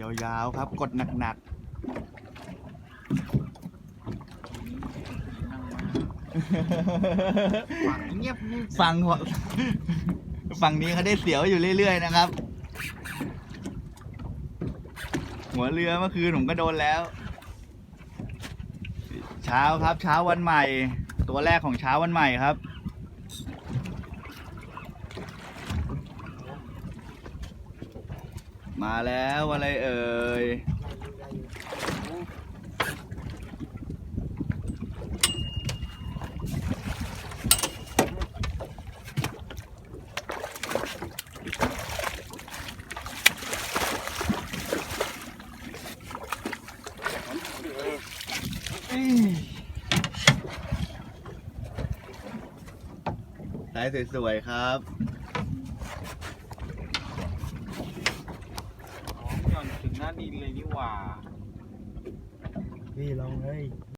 ยาวๆครับ กดหนักนั่งมาๆฝั่งเงียบนี่ฝั่งหัว ฝั่งนี้เขาได้เสียวอยู่เรื่อยๆนะครับ หัวเรือเมื่อคืนผมก็โดนแล้ว เช้าครับเช้าวันใหม่ ตัวแรกของเช้าวันใหม่ครับ มาแล้วอะไรเอ่ยได้สวยๆครับ อ๋อหย่อ น้าดินเลยนี่หว่า นี่ลองเลย